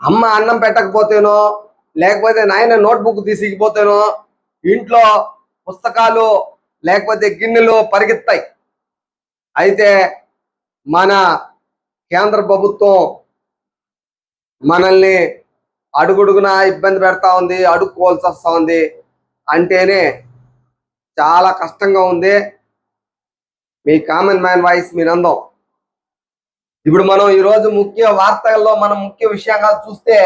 అమ్మ అన్నం పెట్టకపోతేనో లేకపోతే నాయన నోట్బుక్ తీసుకుపోతేనో ఇంట్లో పుస్తకాలు లేకపోతే గిన్నెలు పరిగెత్తాయి. అయితే మన కేంద్ర ప్రభుత్వం మనల్ని అడుగుడుగున ఇబ్బంది పెడతా ఉంది అడుక్కోవాల్సి వస్తూ ఉంది అంటేనే చాలా కష్టంగా ఉంది. మీ కామన్ మ్యాన్ వాయిస్ మీ నందం ఇప్పుడు మనం ఈరోజు ముఖ్య వార్తల్లో మనం ముఖ్య విషయంగా చూస్తే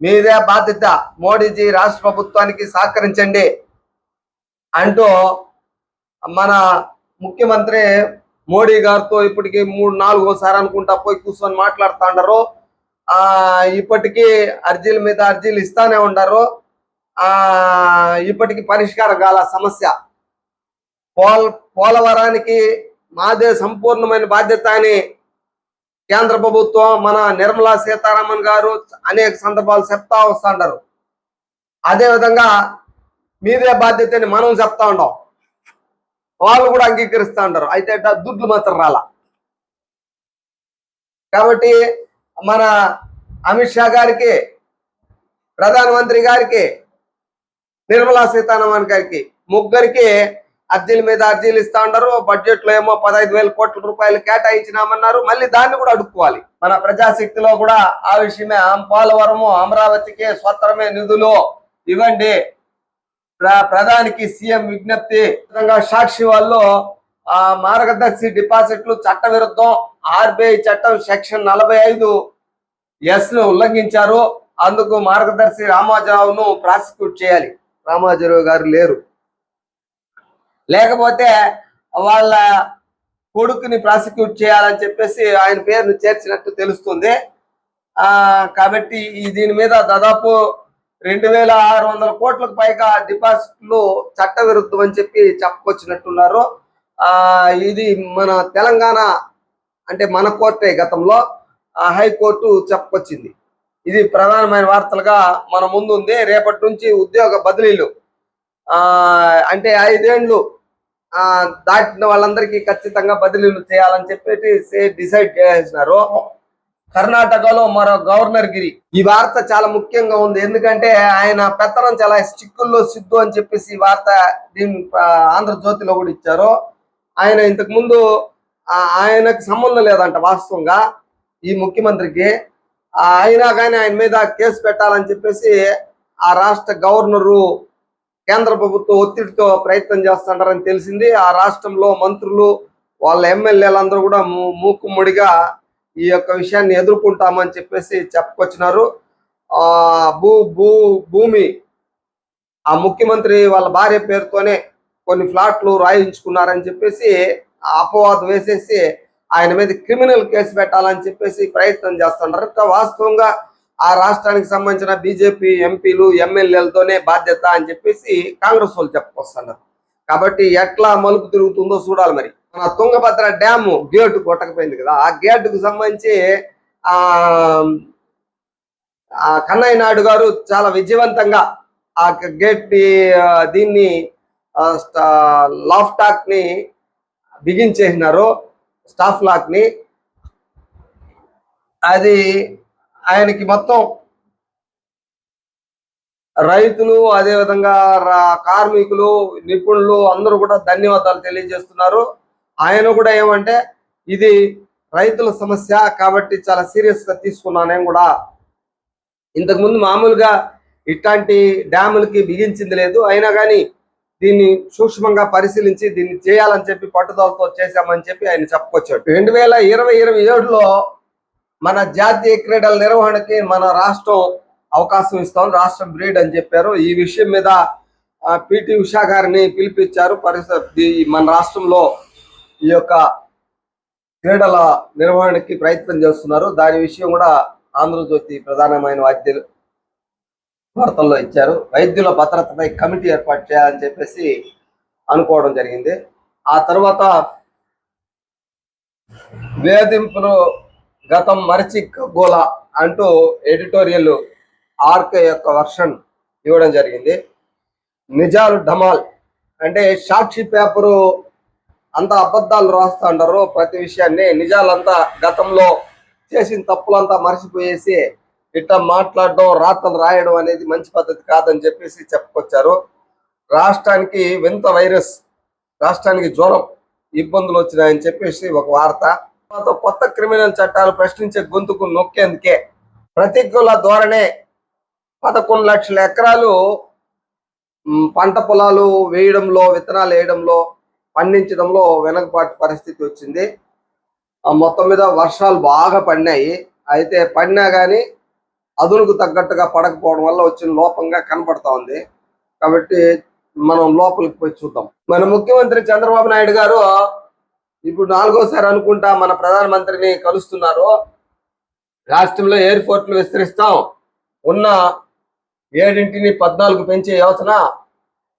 మీదే బాధ్యత మోడీజీ రాష్ట్ర ప్రభుత్వానికి సహకరించండి అంటూ మన ముఖ్యమంత్రి మోడీ గారితో ఇప్పటికి మూడు నాలుగోసారి అనుకుంటా పోయి కూర్చొని మాట్లాడుతా ఉండరు ఆ ఇప్పటికీ అర్జీల మీద అర్జీలు ఇస్తానే ఉండరు. ఆ ఇప్పటికి పరిష్కారం కాల సమస్య. పోల పోలవరానికి మాదే సంపూర్ణమైన బాధ్యత అని కేంద్ర ప్రభుత్వం మన నిర్మలా సీతారామన్ గారు అనేక సందర్భాలు చెప్తా వస్తుంటారు అదే విధంగా మీదే బాధ్యతని మనం చెప్తా ఉంటాం వాళ్ళు కూడా అంగీకరిస్తా ఉంటారు అయితే దుడ్లు మాత్రం రాలా. కాబట్టి మన అమిత్ షా గారికి ప్రధానమంత్రి గారికి నిర్మలా సీతారామన్ గారికి ముగ్గురికి అర్జీల మీద అర్జీలు ఇస్తా ఉన్నారు బడ్జెట్లో ఏమో పదహైదు వేల కోట్ల రూపాయలు కేటాయించినామన్నారు. మళ్ళీ దాన్ని కూడా అడుక్కోవాలి. మన ప్రజాశక్తిలో కూడా ఆ విషయమే. పోలవరము అమరావతికి స్వత్రమే నిధులు. ఇవ్వండి. ప్ర- ప్రధానికి సీఎం విజ్ఞప్తి. సాక్షి వాళ్ళు ఆ మార్గదర్శి డిపాజిట్లు చట్ట విరుద్ధం ఆర్బీఐ చట్టం సెక్షన్ నలభై ఐదు ఎస్ను ఉల్లంఘించారు. అందుకు మార్గదర్శి రామాజరావును ప్రాసిక్యూట్ చేయాలి. రామాజరావు గారు లేరు. లేకపోతే వాళ్ళ కొడుకుని ప్రాసిక్యూట్ చేయాలని చెప్పేసి ఆయన పేరును చేర్చినట్టు తెలుస్తుంది. ఆ కాబట్టి ఈ దీని మీద దాదాపు రెండు వేల ఆరు వందల కోట్లకు పైగా డిపాజిట్లు చట్టవిరుద్ధం అని చెప్పి చెప్పుకొచ్చినట్టున్నారు. ఆ ఇది మన తెలంగాణ అంటే మన కోర్టే గతంలో ఆ హైకోర్టు చెప్పుకొచ్చింది. ఇది ప్రధానమైన వార్తలుగా మన ముందు ఉంది రేపటి నుంచి ఉద్యోగ బదిలీలు అంటే ఐదేండ్లు ఆ దాటిన వాళ్ళందరికీ ఖచ్చితంగా బదిలీలు చేయాలని చెప్పేసి డిసైడ్ చేసినారు కర్ణాటకలో మరో గవర్నర్ గిరి. ఈ వార్త చాలా ముఖ్యంగా ఉంది. ఎందుకంటే ఆయన పెత్తనం చాలా చిక్కుల్లో సిద్ధు అని చెప్పేసి ఈ వార్త దీని ఆంధ్రజ్యోతిలో కూడా ఇచ్చారు. ఆయన ఇంతకు ముందు ఆయనకు సంబంధం లేదంట వాస్తవంగా ఈ ముఖ్యమంత్రికి. అయినా కానీ ఆయన మీద కేసు పెట్టాలని చెప్పేసి ఆ రాష్ట్ర గవర్నరు కేంద్ర ప్రభుత్వం ఒత్తిడితో ప్రయత్నం చేస్తుంటారని తెలిసింది. ఆ రాష్ట్రంలో మంత్రులు వాళ్ళ ఎమ్మెల్యేలందరూ కూడా మూ- మూకుమ్మడిగా ఈ యొక్క విషయాన్ని ఎదుర్కొంటామని చెప్పేసి చెప్పుకొచ్చినారు. ఆ భూ భూ భూమి ఆ ముఖ్యమంత్రి వాళ్ళ భార్య పేరుతోనే కొన్ని ఫ్లాట్లు రాయించుకున్నారని చెప్పేసి ఆ అపవాదం వేసేసి ఆయన మీద క్రిమినల్ కేసు పెట్టాలని చెప్పేసి ప్రయత్నం చేస్తున్నారు వాస్తవంగా ఆ రాష్ట్రానికి సంబంధించిన బీజేపీ ఎంపీలు ఎమ్మెల్యేలతోనే బాధ్యత అని చెప్పేసి కాంగ్రెస్ వాళ్ళు చెప్పుకొస్తున్నారు. కాబట్టి ఎట్లా మలుపు తిరుగుతుందో చూడాలి మరి. మన తుంగభద్ర డ్యాము గేటు కొట్టకపోయింది కదా ఆ గేటుకు సంబంధించి ఆ కన్నయ్య నాయుడు గారు చాలా విజయవంతంగా ఆ గేట్ దీన్ని లాఫ్ టాక్ని బిగించేసినారు స్టాఫ్ లాక్ని అది ఆయనకి మొత్తం రైతులు అదే విధంగా రా- కార్మికులు నిపుణులు అందరూ కూడా ధన్యవాదాలు తెలియజేస్తున్నారు. ఆయన కూడా ఏమంటే ఇది రైతుల సమస్య కాబట్టి చాలా సీరియస్గా తీసుకున్నాను నేను కూడా. ఇంతకు ముందు మామూలుగా ఇట్లాంటి డ్యాములకి బిగించింది లేదు. అయినా కానీ దీన్ని సూక్ష్మంగా పరిశీలించి దీన్ని చేయాలని చెప్పి పట్టుదలతో చేశామని చెప్పి ఆయన చెప్పుకొచ్చాడు. రెండు వేల ఇరవై ఇరవై ఏడులో మన జాతీయ క్రీడల నిర్వహణకి మన రాష్ట్రం అవకాశం ఇస్తాం రాష్ట్రం బ్రీడ్ అని చెప్పారు. ఈ విషయం మీద పిటి ఉషా గారిని పిలిపించారు. పరిస్థితి మన రాష్ట్రంలో ఈ యొక్క క్రీడల నిర్వహణకి ప్రయత్నం చేస్తున్నారు. దాని విషయం కూడా ఆంధ్రజ్యోతి ప్రధానమైన వైద్యులు వార్తల్లో ఇచ్చారు. వైద్యుల భద్రతపై కమిటీ ఏర్పాటు చేయాలని చెప్పేసి అనుకోవడం జరిగింది. ఆ తర్వాత వేధింపులు గతం మరచి గోల అంటూ ఎడిటోరియల్ ఆర్కే యొక్క వర్షన్ ఇవ్వడం జరిగింది. నిజాలు ఢమాల్ అంటే సాక్షి పేపరు అంతా అబద్ధాలు రాస్తా ఉంటారు ప్రతి విషయాన్ని నిజాలంతా గతంలో చేసిన తప్పులంతా మర్చిపోయేసి ఇట్లా మాట్లాడడం రాతలు రాయడం అనేది మంచి పద్ధతి కాదని చెప్పేసి చెప్పుకొచ్చారు. రాష్ట్రానికి వింత వైరస్ రాష్ట్రానికి జ్వరం ఇబ్బందులు వచ్చినాయని చెప్పేసి ఒక వార్త. కొత్త క్రిమినల్ చట్టాలు ప్రశ్నించే గొంతుకు నొక్కేందుకే ప్రతికూల ధోరణే పదకొండు లక్షల ఎకరాలు పంట పొలాలు వేయడంలో విత్తనాలు వేయడంలో పండించడంలో వెనకపాటు పరిస్థితి వచ్చింది. ఆ మొత్తం మీద వర్షాలు బాగా పడినాయి. అయితే పడినా కానీ అదునుకు తగ్గట్టుగా పడకపోవడం వల్ల వచ్చిన లోపంగా కనపడతా ఉంది. కాబట్టి మనం లోపలికి పోయి చూద్దాం. మన ముఖ్యమంత్రి చంద్రబాబు నాయుడు గారు ఇప్పుడు నాలుగోసారి అనుకుంటా మన ప్రధానమంత్రిని కలుస్తున్నారు రాష్ట్రంలో ఎయిర్పోర్ట్లు విస్తరిస్తాం. ఉన్న ఏడింటిని పద్నాలుగు పెంచే యోచన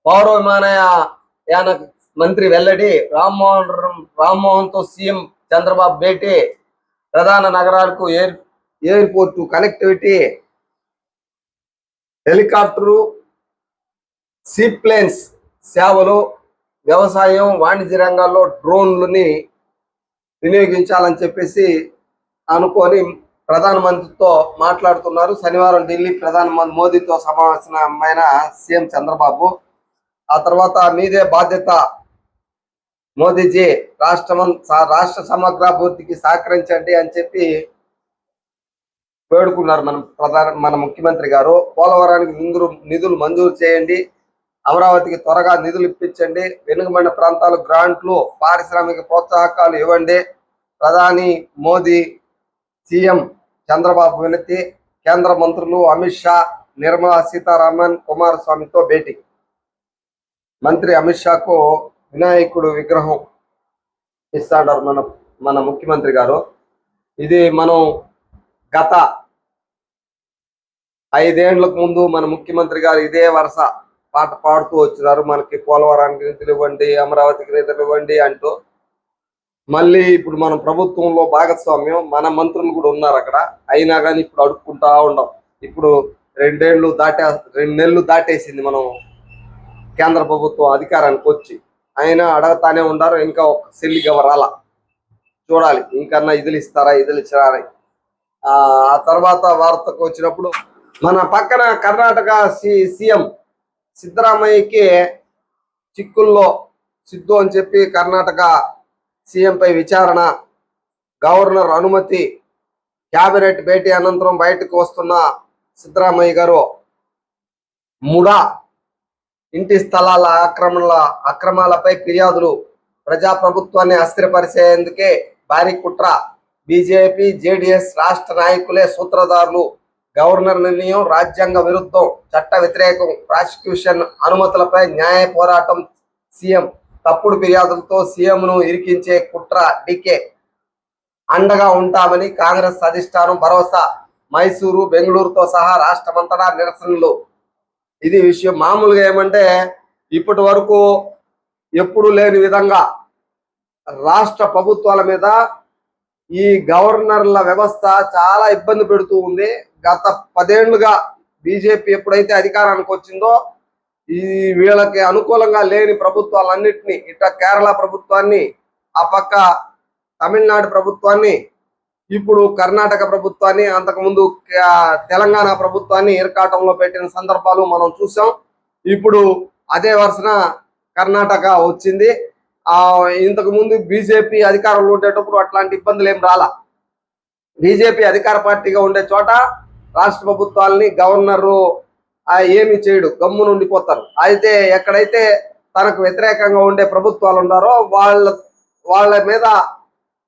పౌర విమానయాన మంత్రి వెల్లడి రామ్మోహన్ రామ్మోహన్తో సీఎం చంద్రబాబు భేటీ ప్రధాన నగరాలకు air airport connectivity helicopter seaplanes సేవలు వ్యవసాయం వాణిజ్య రంగాల్లో డ్రోన్లని వినియోగించాలని చెప్పేసి అనుకొని ప్రధానమంత్రితో మాట్లాడుతున్నారు. శనివారం ఢిల్లీ ప్రధానమంత్రి మోదీతో సమావేశమైన సీఎం చంద్రబాబు. ఆ తర్వాత మీదే బాధ్యత మోదీజీ. రాష్ట్రం రాష్ట్ర సమగ్రాభివృద్ధికి సహకరించండి అని చెప్పి వేడుకున్నారు మన ప్రధాన మన ముఖ్యమంత్రి గారు. పోలవరానికి నిధులు నిధులు మంజూరు చేయండి. అమరావతికి త్వరగా నిధులు ఇప్పించండి. వెనుకబడిన ప్రాంతాలు గ్రాంట్లు పారిశ్రామిక ప్రోత్సాహకాలు ఇవ్వండి. ప్రధాని మోదీ సీఎం చంద్రబాబు వినతి కేంద్ర మంత్రులు అమిత్ షా నిర్మలా సీతారామన్ కుమారస్వామితో భేటీ. మంత్రి అమిత్ షాకు వినాయకుడు విగ్రహం ఇస్తాడారు మన మన ముఖ్యమంత్రి గారు. ఇది మనం గత ఐదేండ్లకు ముందు మన ముఖ్యమంత్రి గారు ఇదే వరుస పాట పాడుతూ వచ్చినారు. మనకి పోలవరానికి నిధులు ఇవ్వండి అమరావతికి నిధులు ఇవ్వండి అంటూ. మళ్ళీ ఇప్పుడు మన ప్రభుత్వంలో భాగస్వామ్యం మన మంత్రులు కూడా ఉన్నారు అక్కడ. అయినా కానీ ఇప్పుడు అడుక్కుంటా ఉండం. ఇప్పుడు రెండేళ్ళు దాటే రెండు నెలలు దాటేసింది మనం కేంద్ర ప్రభుత్వం అధికారానికి వచ్చి. అయినా అడగతానే ఉండారు ఇంకా ఒక సెల్లి గవరాల. చూడాలి ఇంకన్నా ఇదిలు ఇస్తారా ఇదిలు ఆ ఆ తర్వాత వార్తకు వచ్చినప్పుడు మన పక్కన కర్ణాటక సి సీఎం సిద్ధరామయ్యకి చిక్కుల్లో సిద్ధు అని చెప్పి కర్ణాటక సీఎంపై విచారణ. గవర్నర్ అనుమతి క్యాబినెట్ భేటీ అనంతరం బయటకు వస్తున్న సిద్ధరామయ్య గారు ముడా ఇంటి స్థలాల ఆక్రమణల అక్రమాలపై ఫిర్యాదులు ప్రజాప్రభుత్వాన్ని అస్థిరపరిచేందుకే భారీ కుట్ర. బీజేపీ జేడిఎస్ రాష్ట్ర నాయకులే సూత్రధారులు గవర్నర్ నిర్ణయం రాజ్యాంగ విరుద్ధం చట్ట వ్యతిరేకం ప్రాసిక్యూషన్ అనుమతులపై న్యాయ పోరాటం. సీఎం తప్పుడు ఫిర్యాదులతో సీఎంను ఇరికించే కుట్ర డికే అండగా ఉంటామని కాంగ్రెస్ అధిష్టానం భరోసా. మైసూరు బెంగళూరుతో సహా రాష్ట్రమంతటా నిరసనలు. ఇది విషయం మామూలుగా ఏమంటే ఇప్పటి వరకు ఎప్పుడు లేని విధంగా రాష్ట్ర ప్రభుత్వాల మీద ఈ గవర్నర్ల వ్యవస్థ చాలా ఇబ్బంది పెడుతూ ఉంది. గత పదేళ్ళుగా బీజేపీ ఎప్పుడైతే అధికారానికి వచ్చిందో ఈ వీళ్ళకి అనుకూలంగా లేని ప్రభుత్వాలన్నింటినీ ఇట కేరళ ప్రభుత్వాన్ని ఆ పక్క తమిళనాడు ప్రభుత్వాన్ని ఇప్పుడు కర్ణాటక ప్రభుత్వాన్ని అంతకుముందు తెలంగాణ ప్రభుత్వాన్ని ఇరకాటంలో పెట్టిన సందర్భాలు మనం చూసాం. ఇప్పుడు అదే వరుసన కర్ణాటక వచ్చింది. ఆ ఇంతకు ముందు బీజేపీ అధికారంలో ఉండేటప్పుడు అట్లాంటి ఇబ్బందులు ఏం రాలా. బీజేపీ అధికార పార్టీగా ఉండే చోట రాష్ట్ర ప్రభుత్వాలని గవర్నరు ఏమి చేయడు గమ్మున ఉండిపోతారు. అయితే ఎక్కడైతే తనకు వ్యతిరేకంగా ఉండే ప్రభుత్వాలు ఉన్నారో వాళ్ళ వాళ్ళ మీద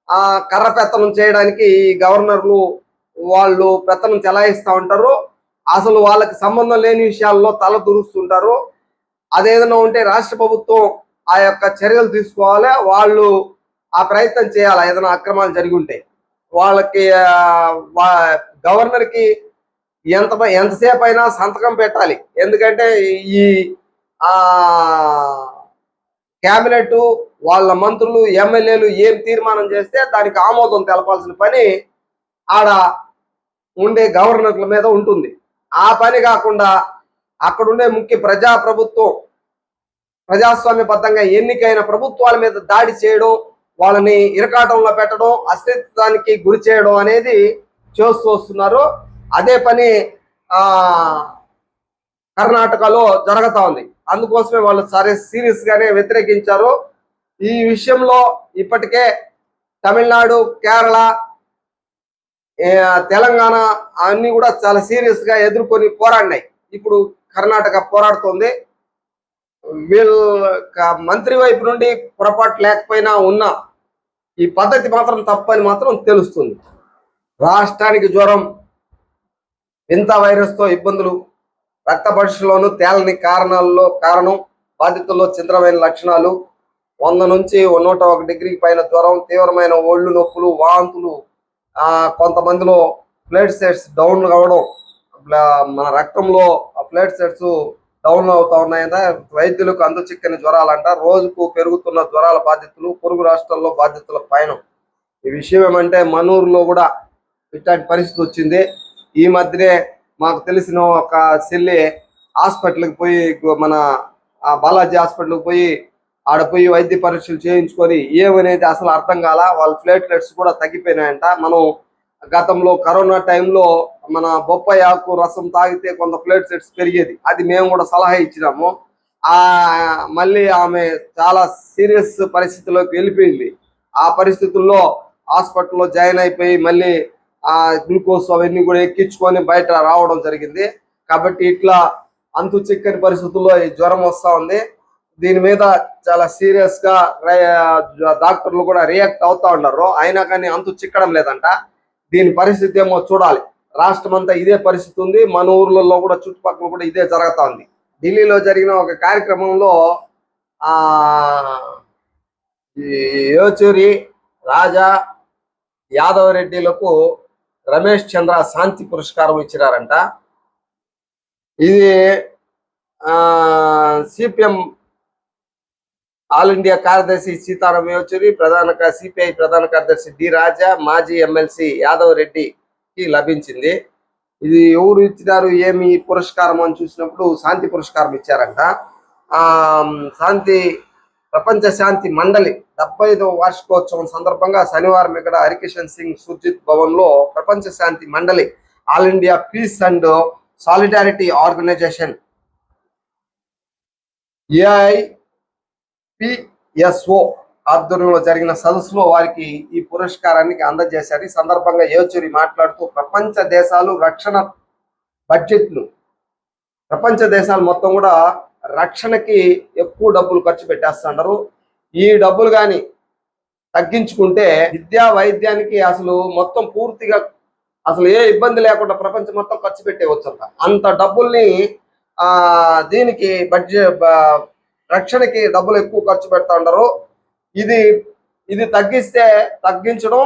ఆ కర్ర పెత్తనం చేయడానికి ఈ గవర్నర్లు వాళ్ళు పెత్తనం చెలాయిస్తూ ఉంటారు. అసలు వాళ్ళకి సంబంధం లేని విషయాల్లో తల దురుస్తుంటారు. అదేదైనా ఉంటే రాష్ట్ర ప్రభుత్వం ఆ యొక్క చర్యలు తీసుకోవాలి. వాళ్ళు ఆ ప్రయత్నం చేయాలి. ఏదైనా అక్రమాలు జరిగి ఉంటే వాళ్ళకి గవర్నర్కి ఎంత ఎంతసేపు అయినా సంతకం పెట్టాలి. ఎందుకంటే ఈ ఆ కేబినెట్ వాళ్ళ మంత్రులు ఎమ్మెల్యేలు ఏం తీర్మానం చేస్తే దానికి ఆమోదం తెలపాల్సిన పని ఆడ ఉండే గవర్నర్ల మీద ఉంటుంది. ఆ పని కాకుండా అక్కడుండే ముఖ్య ప్రజా ప్రభుత్వం ప్రజాస్వామ్యబద్ధంగా ఎన్నికైన ప్రభుత్వాల మీద దాడి చేయడం వాళ్ళని ఇరకాటంలో పెట్టడం అస్తిత్వానికి గురి చేయడం అనేది చేస్తూ వస్తున్నారు. అదే పని కర్ణాటకలో జరుగుతూ ఉంది. అందుకోసమే వాళ్ళు సరే సీరియస్గానే వ్యతిరేకించారు. ఈ విషయంలో ఇప్పటికే తమిళనాడు కేరళ తెలంగాణ అన్నీ కూడా చాలా సీరియస్గా ఎదుర్కొని పోరాడినాయి. ఇప్పుడు కర్ణాటక పోరాడుతోంది. వీళ్ళ మంత్రి వైపు నుండి పొరపాటు లేకపోయినా ఉన్న ఈ పద్ధతి మాత్రం తప్పని మాత్రం తెలుస్తుంది. రాష్ట్రానికి జ్వరం వింత వైరస్తో ఇబ్బందులు. రక్త పరీక్షలోను తేలని కారణాల్లో కారణం బాధితుల్లో చిత్రమైన లక్షణాలు. వంద నుంచి నూట ఒక డిగ్రీకి పైన జ్వరం తీవ్రమైన ఒళ్ళు నొప్పులు వాంతులు. ఆ కొంతమందిలో ప్లేట్ సెట్స్ డౌన్ కావడం మన రక్తంలో ప్లేట్ సెట్స్ డౌన్ అవుతా ఉన్నాయంట. వైద్యులకు అందుచిక్కని జ్వరాలంట. రోజుకు పెరుగుతున్న జ్వరాల బాధితులు పొరుగు రాష్ట్రాల్లో బాధితుల పైన. ఈ విషయం ఏమంటే మనూరులో కూడా ఇట్లాంటి పరిస్థితి వచ్చింది. ఈ మధ్యనే మాకు తెలిసిన ఒక చెల్లి హాస్పిటల్కి పోయి మన బాలాజీ హాస్పిటల్కి పోయి ఆడ పోయి వైద్య పరీక్షలు చేయించుకొని ఏమనేది అసలు అర్థం కాల. వాళ్ళ ప్లేట్లెట్స్ కూడా తగ్గిపోయినాయంట. మనం గతంలో కరోనా టైంలో మన బొప్పాయి ఆకు రసం తాగితే కొంత ప్లేట్లెట్స్ పెరిగేది. అది మేము కూడా సలహా ఇచ్చినాము. ఆ మళ్ళీ ఆమె చాలా సీరియస్ పరిస్థితిలోకి వెళ్ళిపోయింది. ఆ పరిస్థితుల్లో హాస్పిటల్లో జాయిన్ అయిపోయి మళ్ళీ ఆ గ్లూకోజ్ అవన్నీ కూడా ఎక్కించుకొని బయట రావడం జరిగింది. కాబట్టి ఇట్లా అంతు చిక్కని పరిస్థితుల్లో ఈ జ్వరం వస్తా ఉంది. దీని మీద చాలా సీరియస్గా డాక్టర్లు కూడా రియాక్ట్ అవుతా ఉన్నారు. అయినా కానీ అంతు చిక్కడం లేదంట. దీని పరిస్థితి ఏమో చూడాలి. రాష్ట్రం అంతా ఇదే పరిస్థితి ఉంది. మన ఊర్లలో కూడా చుట్టుపక్కల కూడా ఇదే జరుగుతా ఉంది. ఢిల్లీలో జరిగిన ఒక కార్యక్రమంలో ఆ ఈ యోచూరి రాజా యాదవ్ రెడ్డిలకు రమేష్ చంద్ర శాంతి పురస్కారం ఇచ్చినారంట. ఇది సిపిఎం ఆల్ ఇండియా కార్యదర్శి సీతారాం యోచూరి ప్రధాన సిపిఐ ప్రధాన కార్యదర్శి డి రాజా మాజీ ఎమ్మెల్సీ యాదవ్ రెడ్డికి లభించింది. ఇది ఎవరు ఇచ్చినారు ఏమి పురస్కారం అని చూసినప్పుడు శాంతి పురస్కారం ఇచ్చారంట. ఆ శాంతి ప్రపంచ శాంతి మండలి డెబ్బై ఐదవ వార్షికోత్సవం సందర్భంగా శనివారం ఇక్కడ హరికిషన్ సింగ్ సుర్జిత్ భవన్లో ప్రపంచ శాంతి మండలి all India peace and solidarity organisation AIPSO ఆధ్వర్యంలో జరిగిన సదస్సులో వారికి ఈ పురస్కారానికి అందజేశారు. ఈ సందర్భంగా యోచూరి మాట్లాడుతూ ప్రపంచ దేశాలు రక్షణ బడ్జెట్ను ప్రపంచ దేశాలు మొత్తం కూడా రక్షణకి ఎక్కువ డబ్బులు ఖర్చు పెట్టేస్తున్నారు ఈ డబ్బులు కానీ తగ్గించుకుంటే విద్యా వైద్యానికి అసలు మొత్తం పూర్తిగా అసలు ఏ ఇబ్బంది లేకుండా ప్రపంచం మొత్తం ఖర్చు పెట్టేవచ్చు అంత డబ్బుల్ని ఆ దీనికి బడ్జెట్ రక్షణకి డబ్బులు ఎక్కువ ఖర్చు పెడతా ఉండరు ఇది ఇది తగ్గిస్తే తగ్గించడం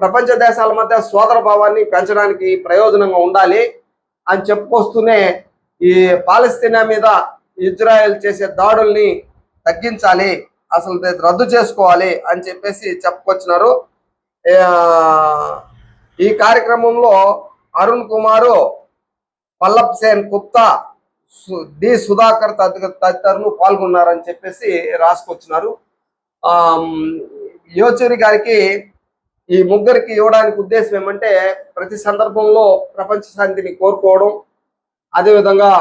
ప్రపంచ దేశాల మధ్య సోదర భావాన్ని పెంచడానికి ప్రయోజనంగా ఉండాలి అని చెప్పుకొస్తూనే ఈ పాలస్తీనా మీద ఇజ్రాయెల్ చేసే దాడుల్ని తగ్గించాలి అసలు రద్దు చేసుకోవాలి అని చెప్పేసి చెప్పుకొచ్చినారు. ఈ కార్యక్రమంలో అరుణ్ కుమారు పల్లబ్ సేన్ గుప్తా సు- డి సుధాకర్ తదితరులు పాల్గొన్నారని చెప్పేసి రాసుకొచ్చినారు. యోచూరి గారికి ఈ ముగ్గురికి ఇవ్వడానికి ఉద్దేశం ఏమంటే ప్రతి సందర్భంలో ప్రపంచ శాంతిని కోరుకోవడం అదేవిధంగా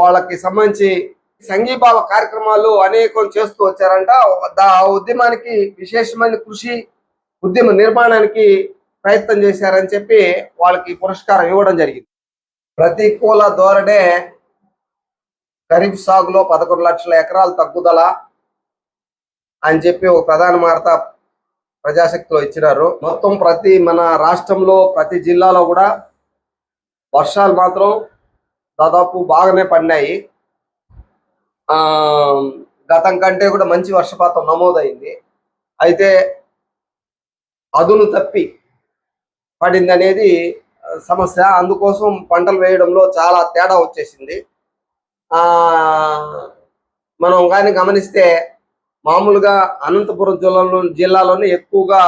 వాళ్ళకి సంబంధించి సంఘీభావ కార్యక్రమాలు అనేకం చేస్తూ వచ్చారంట. దా ఆ ఉద్యమానికి విశేషమైన కృషి ఉద్యమ నిర్మాణానికి ప్రయత్నం చేశారని చెప్పి వాళ్ళకి పురస్కారం ఇవ్వడం జరిగింది. ప్రతికూల ధోరణే ఖరీఫ్ సాగులో పదకొండు లక్షల ఎకరాలు తగ్గుదల అని చెప్పి ఒక ప్రధాన వార్త ప్రజాశక్తిలో ఇచ్చినారు. మొత్తం ప్రతి మన రాష్ట్రంలో ప్రతి జిల్లాలో కూడా వర్షాలు మాత్రం దాదాపు బాగానే పడినాయి. ఆ గతం కంటే కూడా మంచి వర్షపాతం నమోదైంది. అయితే అదును తప్పి పడింది అనేది సమస్య. అందుకోసం పంటలు వేయడంలో చాలా తేడా వచ్చేసింది. ఆ మనం కానీ గమనిస్తే మామూలుగా అనంతపురం జిల్లాలో జిల్లాలోనే ఎక్కువగా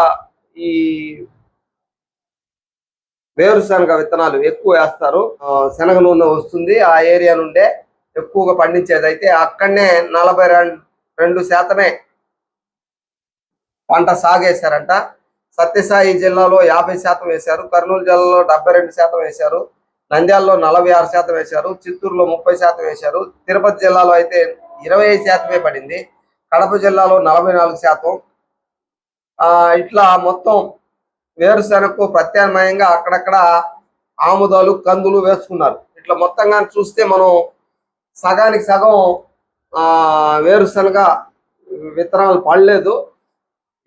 ఈ వేరుశనగ విత్తనాలు ఎక్కువ వేస్తారు. శనగ నూనె వస్తుంది. ఆ ఏరియా నుండే ఎక్కువగా పండించేది అయితే అక్కడనే నలభై రెండు శాతమే పంట సాగేశారంట. సత్యసాయి జిల్లాలో యాభై శాతం వేశారు. కర్నూలు జిల్లాలో డెబ్బై రెండు శాతం వేశారు. నంద్యాలలో నలభై ఆరు శాతం వేశారు. చిత్తూరులో ముప్పై శాతం వేశారు. తిరుపతి జిల్లాలో అయితే ఇరవై ఐదు శాతమే పడింది. కడప జిల్లాలో నలభై నాలుగు శాతం. ఆ ఇట్లా మొత్తం వేరుశెనగకు ప్రత్యామ్నాయంగా అక్కడక్కడ ఆముదాలు కందులు వేసుకున్నారు. ఇట్లా మొత్తంగా చూస్తే మనం సగానికి సగం ఆ వేరుశనగ విత్తనాలు పడలేదు.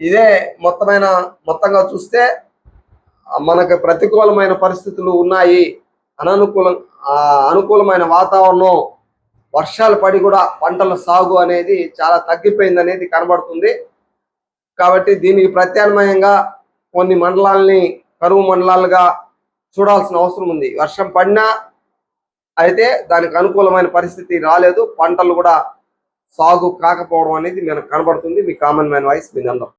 ఇదే మొత్తమైన మొత్తంగా చూస్తే మనకు ప్రతికూలమైన పరిస్థితులు ఉన్నాయి అననుకూల ఆ, అనుకూలమైన వాతావరణం వర్షాలు పడి కూడా పంటల సాగు అనేది చాలా తగ్గిపోయింది అనేది కనబడుతుంది. కాబట్టి దీనికి ప్రత్యామ్నాయంగా కొన్ని మండలాల్ని కరువు మండలాలుగా చూడాల్సిన అవసరం ఉంది. వర్షం పడినా అయితే దానికి అనుకూలమైన పరిస్థితి రాలేదు. పంటలు కూడా సాగు కాకపోవడం అనేది మనకు కనబడుతుంది. మీ కామన్ మ్యాన్ వాయిస్ మీ అందరం